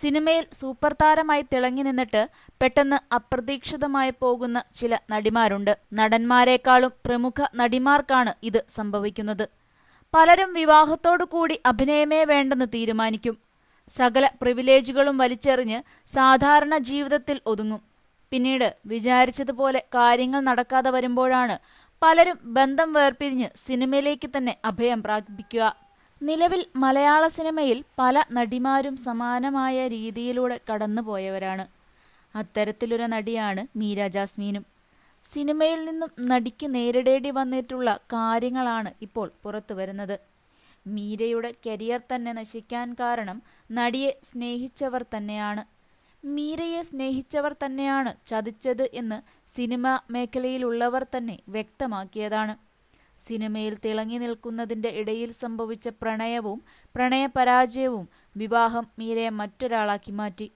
സിനിമയിൽ സൂപ്പർ താരമായി തിളങ്ങി നിന്നിട്ട് പെട്ടെന്ന് അപ്രതീക്ഷിതമായി പോകുന്ന ചില നടിമാരുണ്ട്. നടന്മാരെക്കാളും പ്രമുഖ നടിമാർക്കാണ് ഇത് സംഭവിക്കുന്നത്. പലരും വിവാഹത്തോടു കൂടി അഭിനയമേ വേണ്ടെന്ന് തീരുമാനിക്കും. സകല പ്രിവിലേജുകളും വലിച്ചെറിഞ്ഞ് സാധാരണ ജീവിതത്തിൽ ഒതുങ്ങും. പിന്നീട് വിചാരിച്ചതുപോലെ കാര്യങ്ങൾ നടക്കാതെ വരുമ്പോഴാണ് പലരും ബന്ധം വേർപിരിഞ്ഞ് സിനിമയിലേക്ക് തന്നെ അഭയം പ്രാപിക്കുക നിലവിൽ മലയാള സിനിമയിൽ പല നടിമാരും സമാനമായ രീതിയിലൂടെ കടന്നുപോയവരാണ്. അത്തരത്തിലൊരു നടിയാണ് മീര ജാസ്മീനും. സിനിമയിൽ നിന്നും നടിക്ക് നേരിടേണ്ടി വന്നിട്ടുള്ള കാര്യങ്ങളാണ് ഇപ്പോൾ പുറത്തു വരുന്നത്. മീരയുടെ കരിയർ തന്നെ നശിക്കാൻ കാരണം നടിയെ സ്നേഹിച്ചവർ തന്നെയാണ്. മീരയെ സ്നേഹിച്ചവർ തന്നെയാണ് ചതിച്ചത് എന്ന് സിനിമാ മേഖലയിലുള്ളവർ തന്നെ വ്യക്തമാക്കിയതാണ്. സിനിമയിൽ തിളങ്ങി നിൽക്കുന്നതിന്റെ ഇടയിൽ സംഭവിച്ച പ്രണയവും പ്രണയപരാജയവും വിവാഹം മീരയെ മറ്റൊരാളാക്കി മാറ്റി.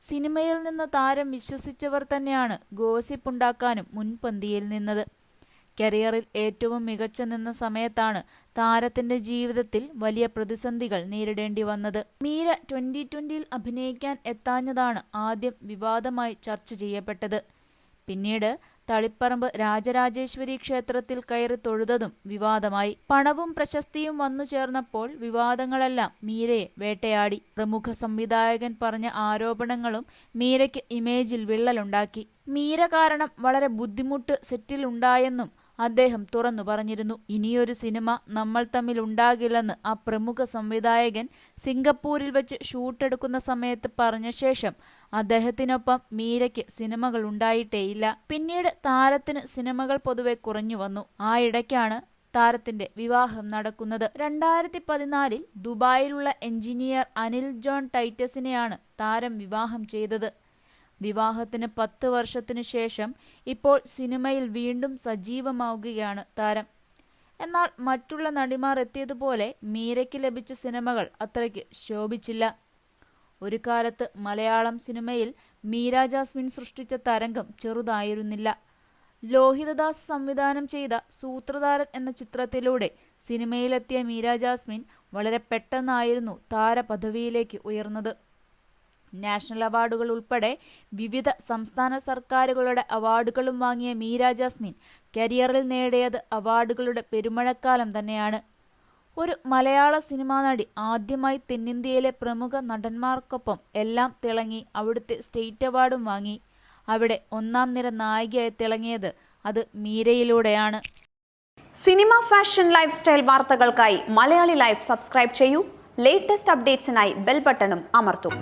സിനിമയിൽ നിന്ന് താരം വിശ്വസിച്ചവർ തന്നെയാണ് ഗോസിപ്പ് ഉണ്ടാക്കാനും മുൻപന്തിയിൽ നിന്നത്. കരിയറിൽ ഏറ്റവും മികച്ച നിന്ന സമയത്താണ് താരത്തിന്റെ ജീവിതത്തിൽ വലിയ പ്രതിസന്ധികൾ നേരിടേണ്ടി വന്നത്. മീര ട്വന്റി ട്വന്റിയിൽ അഭിനയിക്കാൻ എത്താഞ്ഞതാണ് ആദ്യം വിവാദമായി ചർച്ച ചെയ്യപ്പെട്ടത്. പിന്നീട് തളിപ്പറമ്പ് രാജരാജേശ്വരി ക്ഷേത്രത്തിൽ കയറി തൊഴുതതും വിവാദമായി. പണവും പ്രശസ്തിയും വന്നു ചേർന്നപ്പോൾ വിവാദങ്ങളെല്ലാം മീരയെ വേട്ടയാടി. പ്രമുഖ സംവിധായകൻ പറഞ്ഞ ആരോപണങ്ങളും മീരയ്ക്ക് ഇമേജിൽ വിള്ളലുണ്ടാക്കി. മീര കാരണം വളരെ ബുദ്ധിമുട്ട് സെറ്റിലുണ്ടായെന്നും അദ്ദേഹം തുറന്നു പറഞ്ഞിരുന്നു ഇനിയൊരു സിനിമ നമ്മൾ തമ്മിൽ ഉണ്ടാകില്ലെന്ന് ആ പ്രമുഖ സംവിധായകൻ സിംഗപ്പൂരിൽ വെച്ച് ഷൂട്ടെടുക്കുന്ന സമയത്ത് പറഞ്ഞ ശേഷം അദ്ദേഹത്തിനൊപ്പം മീരയ്ക്ക് സിനിമകൾ ഉണ്ടായിട്ടേയില്ല. പിന്നീട് താരത്തിന് സിനിമകൾ പൊതുവെ കുറഞ്ഞു വന്നു. ആ ഇടയ്ക്കാണ് താരത്തിന്റെ വിവാഹം നടക്കുന്നത്. രണ്ടായിരത്തി പതിനാലിൽ ദുബായിലുള്ള എഞ്ചിനീയർ അനിൽ ജോൺ ടൈറ്റസിനെയാണ് താരം വിവാഹം ചെയ്തത്. വിവാഹത്തിന് പത്ത് വർഷത്തിനു ശേഷം ഇപ്പോൾ സിനിമയിൽ വീണ്ടും സജീവമാവുകയാണ് താരം. എന്നാൽ മറ്റുള്ള നടിമാർ എത്തിയതുപോലെ മീരയ്ക്ക് ലഭിച്ച സിനിമകൾ അത്രയ്ക്ക് ശോഭിച്ചില്ല. ഒരു കാലത്ത് മലയാളം സിനിമയിൽ മീര ജാസ്മിൻ സൃഷ്ടിച്ച തരംഗം ചെറുതായിരുന്നില്ല. ലോഹിതദാസ് സംവിധാനം ചെയ്ത സൂത്രധാരൻ എന്ന ചിത്രത്തിലൂടെ സിനിമയിലെത്തിയ മീര ജാസ്മിൻ വളരെ പെട്ടെന്നായിരുന്നു താരപദവിയിലേക്ക് ഉയർന്നത്. നാഷണൽ അവാർഡുകൾ ഉൾപ്പെടെ വിവിധ സംസ്ഥാന സർക്കാരുകളുടെ അവാർഡുകളും വാങ്ങിയ മീര ജാസ്മിൻ കരിയറിൽ നേടിയത് അവാർഡുകളുടെ പെരുമഴക്കാലം തന്നെയാണ്. ഒരു മലയാള സിനിമാ നടി ആദ്യമായി തെന്നിന്ത്യയിലെ പ്രമുഖ നടന്മാർക്കൊപ്പം എല്ലാം തിളങ്ങി അവിടുത്തെ സ്റ്റേറ്റ് അവാർഡും വാങ്ങി. അവിടെ ഒന്നാം നിര നായികയായി തിളങ്ങിയത് അത് മീരയിലൂടെയാണ്. സിനിമ ഫാഷൻ ലൈഫ് സ്റ്റൈൽ വാർത്തകൾക്കായി മലയാളി ലൈഫ് സബ്സ്ക്രൈബ് ചെയ്യൂ. ലേറ്റസ്റ്റ് അപ്ഡേറ്റ്സിനായി ബെൽ ബട്ടണും അമർത്തൂ.